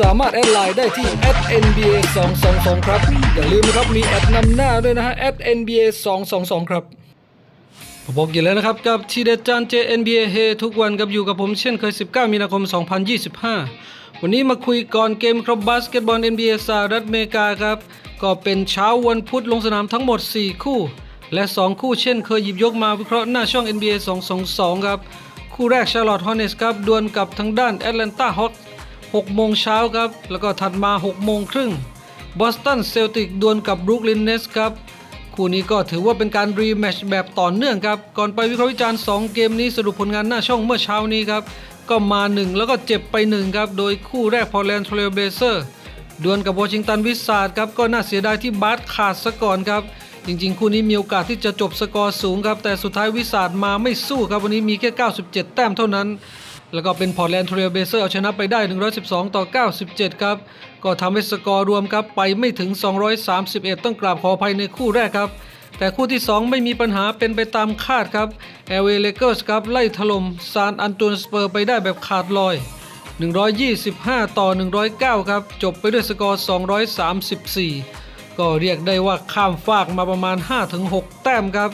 สามารถแอดไลน์ได้ที่ @nba 222ครับ อย่าลืมนะครับมีแอดนำหน้าด้วยนะฮะ @nba 222ครับผมบอกอยู่แล้วนะครับกับทีเด็ดจาน JNBA เฮทุกวันกับอยู่กับผมเช่นเคย 19 มีนาคม 2025 วันนี้มาคุยก่อนเกมครับบาสเกตบอล NBA สหรัฐอเมริกาครับ ก็เป็นเช้าวันพุธลงสนามทั้งหมด 4 คู่ และ 2 คู่เช่นเคยหยิบยกมาวิเคราะห์หน้าช่อง NBA 222 ครับ คู่แรก Charlotte Hornets ครับดวลกับทางด้าน Atlanta Hawks 6 โมงเช้าครับ แล้วก็ถัดมา 6 โมงครึ่ง Boston Celtics ดวลกับ Brooklyn Nets ครับ คู่นี้ก็ถือว่าเป็นการรีแมชแบบต่อเนื่องครับ ก่อนไปวิเคราะห์วิจารณ์ 2 เกมนี้สรุปผลงานหน้าช่องเมื่อเช้านี้ครับ ก็มา 1 แล้วก็เจ็บไป 1 ครับ โดยคู่แรก Portland Trail Blazers ดวลกับวอชิงตันวิสซาร์ดครับ ก็น่าเสียดายที่บาสขาดซะก่อนครับ จริงๆ คู่นี้มีโอกาสที่จะจบสกอร์สูงครับ แต่สุดท้ายวิสาดมาไม่สู้ครับวันนี้มีแค่ 97 แต้มเท่านั้น แล้วก็เป็นพอร์ตแลนด์เทรลเบเซอร์เอาชนะไปได้ 112 ต่อ 97 ครับ ก็ทำให้สกอร์รวมครับ ไปไม่ถึง 231 ต้องกราบขออภัยในคู่แรกครับ แต่คู่ที่ 2 ไม่มีปัญหาเป็นไปตามคาดครับ LA Lakers ครับ ไล่ถล่มซานอันโตนสเปอร์ไปได้แบบขาดลอย 125 ต่อ 109 ครับ จบไปด้วยสกอร์ 234 ก็เรียกได้ว่าข้ามฟากมาประมาณ 5-6 แต้มครับ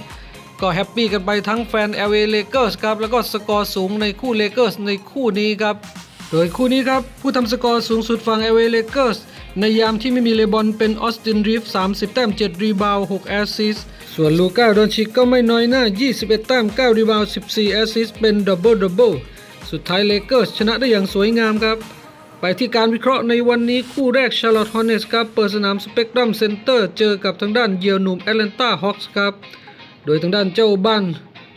ก็แฮปปี้กันไปทั้งแฟน LA Lakers ครับแล้วก็สกอร์สูงในคู่ Lakers ในคู่นี้ครับโดยคู่นี้ครับผู้ทำสกอร์สูงสุดฝั่ง LA Lakers ในยามที่ไม่มีเลบอนเป็นออสตินรีฟ30 แต้ม 7 รีบาว 6 แอสซิสส่วนลูก้าดอนชิกก็ไม่น้อยหน้า 21 แต้ม 9 รีบาว 14 แอสซิสเป็นดับเบิลดับเบิลสุดท้ายเลเกอร์ชนะได้อย่างสวยงามครับ ไปที่การวิเคราะห์ในวันนี้คู่แรก Charlotte Hornets ครับ เปิดสนาม Spectrum Center เจอกับทางด้านเยียวหนุ่ม Atlanta Hawks ครับ โดยทางด้านเจ้าบ้าน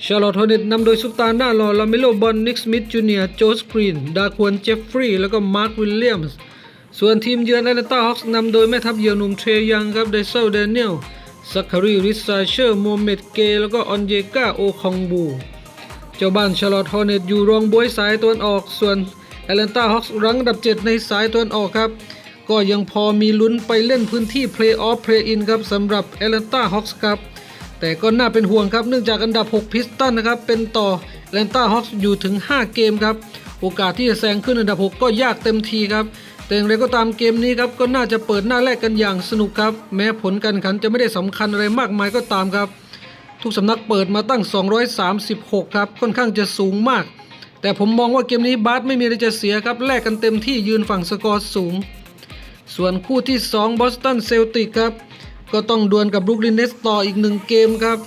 Charlotte Hornets นำโดยซุปตาร์หน้าหล่อลาเมโลบอลนิกสมิธจูเนียร์โจสกรีน ดาควนเจฟฟรีย์แล้วก็มาร์ควิลเลียมส์ส่วนทีมเยือน Atlanta Hawks นำโดยแม่ทัพเยียวหนุ่มเทรยังครับเดเซลเดเนียลซัคคารีริซาเชอร์โมเมดเกแล้วก็ออนเยกาโอคองบู เจ้าบ้านชาร์ลอตฮอร์เนตอยู่รองบวยสายตะวันออก ส่วนแอตแลนตาฮอ k ส์รั้งอันดับ 7 ในสายตะวันออกครับ ก็ยังพอมีลุ้นไปเล่นพื้นที่เพลย์ออฟเพลย์อินครับสำหรับแอตแลนตาฮอ k ส์ครับ แต่ก็น่าเป็นห่วงครับเนื่องจากอันดับ 6 พิสตันนะครับ เป็นต่อแลนตาฮอ k ส์อยู่ถึง 5 เกมครับ โอกาสที่จะแซงขึ้นอันดับ 6 ก็ยากเต็มทีครับแต่อย่างไรก็ตามเกมนี้ครับก็น่าจะเปิดหน้าแรกกันอย่างสนุกครับ แม้ผลการแข่งขันจะไม่ได้สำคัญอะไรมากมายก็ตามครับ ทุกสำนักเปิดมาตั้ง 236 ครับ ค่อนข้างจะสูงมาก แต่ผมมองว่าเกมนี้บาสไม่มีอะไรจะเสียครับแลกกันเต็มที่ยืนฝั่งสกอร์สูง ส่วนคู่ที่ 2บอสตันเซลติกครับ ก็ต้องดวลกับบรุกลินเนสต่ออีกหนึ่งเกมครับ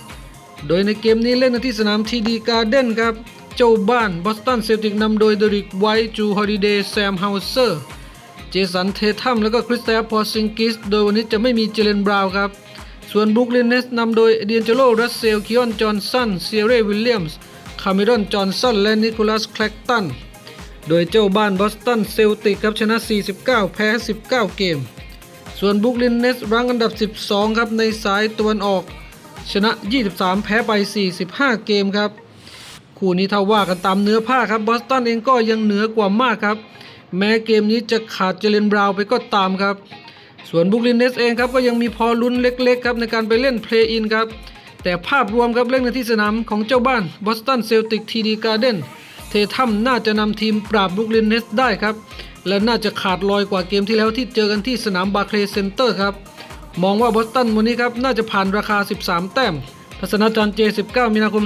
โดยในเกมนี้เล่นที่สนามทีดีการ์เด้นครับ เจ้าบ้านบอสตันเซลติกนำโดยเดริกไวท์จูฮอลิเดย์แซมเฮาเซอร์เจสันเททัมแล้วก็คริสเตฟพอร์ซิงกิส โดยวันนี้จะไม่มีเจเลนบราวน์ครับ ส่วนบรุกลินเนสนำโดยเดียนเจโลรัสเซลคิออนจอห์นสันเซียเรวิลเลียมส์คาเมรอนจอห์นสันและนิโคลัสแคลกตันโดยเจ้าบ้านบอสตันเซลติกครับชนะ 49 แพ้ 19 เกม ส่วนบุกลินเนสรั้งอันดับ 12 ครับในสายตะวันออก ชนะ 23 แพ้ไป 45 เกมครับ คู่นี้ถ้าว่ากันตามเนื้อผ้าครับบอสตันเองก็ยังเหนือกว่ามากครับ แม้เกมนี้จะขาดเจเลนบราวน์ไปก็ตามครับ ส่วนบุกลินเนสเองครับก็ยังมีพอลุ้นเล็กๆครับในการไปเล่นเพลย์อินครับแต่ภาพรวมครับเล่นในที่สนามของเจ้าบ้านบอสตันเซลติกทีดีการ์เดน เททัมน่าจะนำทีมปราบบุกลินเนสได้ครับ และน่าจะขาดลอยกว่าเกมที่แล้วที่เจอกันที่สนามบาร์เคลเซ็นเตอร์ครับ มองว่าบอสตันวันนี้ครับน่าจะผ่านราคา 13 แต้มทัศนาจารย์เจ19 มีนาคม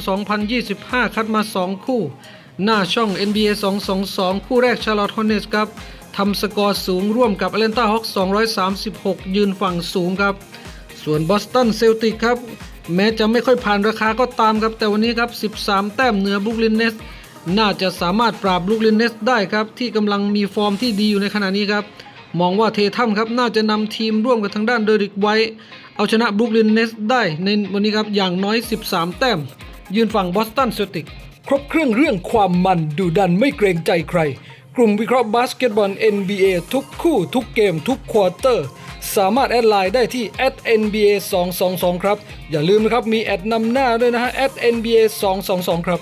2025 คัดมา 2 คู่ หน้าช่อง NBA 222 คู่แรก Charlotte Hornets ครับทำสกอร์สูงร่วมกับ Atlanta Hawks 236 ยืนฝั่งสูงครับ ส่วน Boston Celtics ครับ แม้จะไม่ค่อยผ่านราคาก็ตามครับ แต่วันนี้ครับ 13 แต้มเหนือ Brooklyn Nets น่ น่าจะสามารถปราบ Brooklyn Nets ได้ครับ ที่กำลังมีฟอร์มที่ดีอยู่ในขณะนี้ครับ มองว่าเททัมครับ น่าจะนำทีมร่วมกับทางด้านเดริกไวท์เอาชนะ Brooklyn Nets ได้ในวันนี้ครับ อย่างน้อย 13 แต้ม ยืนฝั่ง Boston Celtics ครบเครื่องเรื่องความมันดูดันไม่เกรงใจใคร กลุ่มวิเคราะห์บาสเกตบอล NBA ทุกคู่ทุกเกมทุกควอเตอร์ สามารถแอดไลน์ได้ที่ @nba 2 2 2ครับ อย่าลืมนะครับมีแอดนำหน้าด้วยนะฮะ @nba 2 2 2ครับ